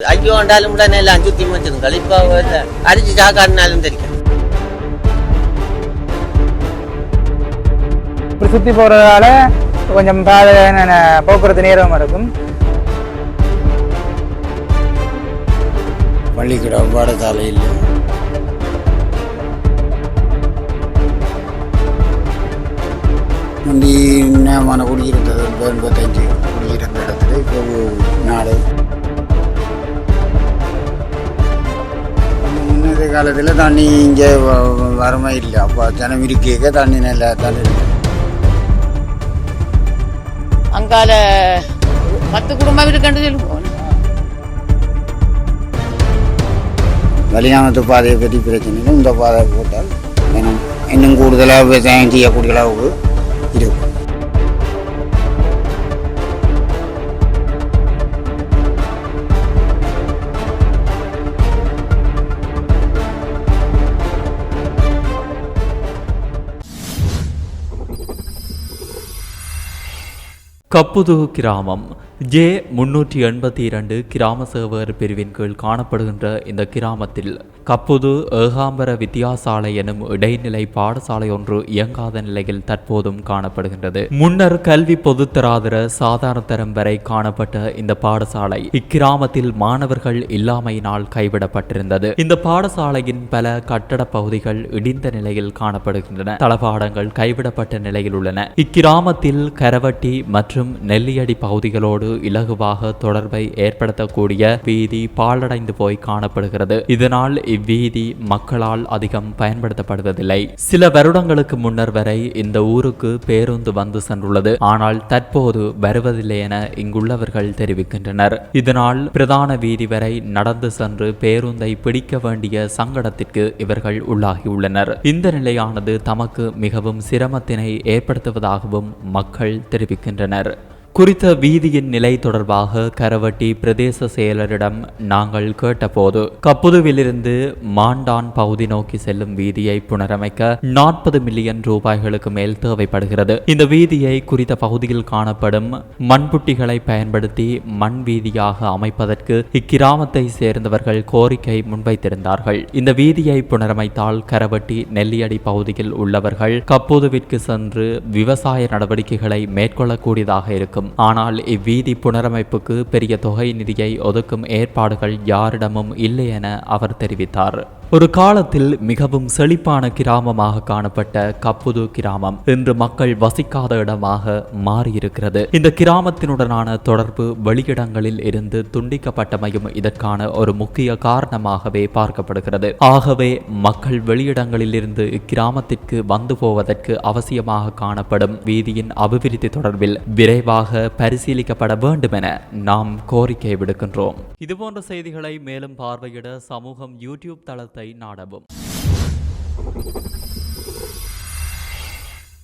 ஐயோ கண்டாலும் உடனே எல்லாம் சுத்தி வச்சிருங்க இப்போ அடிச்சு சாக்காடினாலும் தெரியும் இப்படி சுற்றி போகிறதால கொஞ்சம் பாத என்னென்ன போக்குவரத்து நேரம் இருக்கும் பள்ளிக்கூடம் பாடசாலை இல்லை முந்தி நேமான குடியிருந்தது எண்பது எண்பத்தஞ்சு காலத்தில் தண்ணி இங்கே வரமே இல்லை. அப்போ ஜனம் இருக்க தண்ணி நல்லா தண்ணி இருக்கு. அங்கால பத்து குடும்பம் இருக்குன்னு சொல்லுவோம் வெளியாமத்து பாதையை பற்றி பிரச்சனை இல்லை. இந்த பாதை போட்டால் இன்னும் கூடுதலாக விவசாயம் செய்யக்கூடிய அளவுக்கு இருக்கும் கப்புது கிராமம். ஜே முன்னூற்றி எண்பத்தி இரண்டு கிராம சேவகர் பிரிவின் கீழ் காணப்படுகின்ற இந்த கிராமத்தில் கப்புது ஏகாம்பர வித்தியாசாலை எனும் இடைநிலை பாடசாலை ஒன்று இயங்காத நிலையில் தற்போதும் காணப்படுகின்றது. முன்னர் கல்வி பொதுத்தராதர சாதாரண தரம் வரை காணப்பட்ட இந்த பாடசாலை இக்கிராமத்தில் மாணவர்கள் இல்லாமையினால் கைவிடப்பட்டிருந்தது. இந்த பாடசாலையின் பல கட்டட பகுதிகள் இடிந்த நிலையில் காணப்படுகின்றன. தளபாடங்கள் கைவிடப்பட்ட நிலையில் உள்ளன. இக்கிராமத்தில் கரவட்டி மற்றும் நெல்லியடி பகுதிகளோடு இலகுவாக தொடர்பை ஏற்படுத்தக்கூடிய வீதி பாழடைந்து போய் காணப்படுகிறது. இதனால் இவ்வீதி மக்களால் அதிகம் பயன்படுத்தப்படுவதில்லை. சில வருடங்களுக்கு முன்னர் வரை இந்த ஊருக்கு பேருந்து வந்து சென்றுள்ளது. ஆனால் தற்போது வருவதில்லை என இங்குள்ளவர்கள் தெரிவிக்கின்றனர். இதனால் பிரதான வீதி வரை நடந்து சென்று பேருந்தை பிடிக்க வேண்டிய சங்கடத்திற்கு இவர்கள் உள்ளாகியுள்ளனர். இந்த நிலையானது தமக்கு மிகவும் சிரமத்தினை ஏற்படுத்துவதாகவும் மக்கள் தெரிவிக்கின்றனர். குறித்த வீதியின் நிலை தொடர்பாக கரவட்டி பிரதேச செயலரிடம் நாங்கள் கேட்டபோது கப்புதுவிலிருந்து மாண்டான் பகுதி நோக்கி செல்லும் வீதியை புனரமைக்க நாற்பது மில்லியன் ரூபாய்களுக்கு மேல் தேவைப்படுகிறது. இந்த வீதியை குறித்த பகுதியில் காணப்படும் மண்புட்டிகளை பயன்படுத்தி மண் வீதியாக அமைப்பதற்கு இக்கிராமத்தை சேர்ந்தவர்கள் கோரிக்கை முன்வைத்திருந்தார்கள். இந்த வீதியை புனரமைத்தால் கரவட்டி நெல்லியடி பகுதியில் உள்ளவர்கள் கப்புதுவிற்கு சென்று விவசாய நடவடிக்கைகளை மேற்கொள்ளக்கூடியதாக இருக்கும். ஆனால் இவ்வீதி புனரமைப்புக்கு பெரிய தொகை நிதியை ஒதுக்கும் ஏற்பாடுகள் யாரிடமும் இல்லை என அவர் தெரிவித்தார். ஒரு காலத்தில் மிகவும் செழிப்பான கிராமமாக காணப்பட்ட கப்புது கிராமம் இன்று மக்கள் வசிக்காத இடமாக மாறியிருக்கிறது. இந்த கிராமத்தினுடனான தொடர்பு வெளியிடங்களில் இருந்து துண்டிக்கப்பட்டமையும் இதற்கான ஒரு முக்கிய காரணமாகவே பார்க்கப்படுகிறது. ஆகவே மக்கள் வெளியிடங்களில் இருந்து இக்கிராமத்திற்கு வந்து போவதற்கு அவசியமாக காணப்படும் வீதியின் அபிவிருத்தி தொடர்பில் விரைவாக பரிசீலிக்கப்பட வேண்டும் என நாம் கோரிக்கை விடுக்கின்றோம். இதுபோன்ற செய்திகளை மேலும் பார்வையிட சமூகம் யூடியூப் தளத்தை நாடவும்.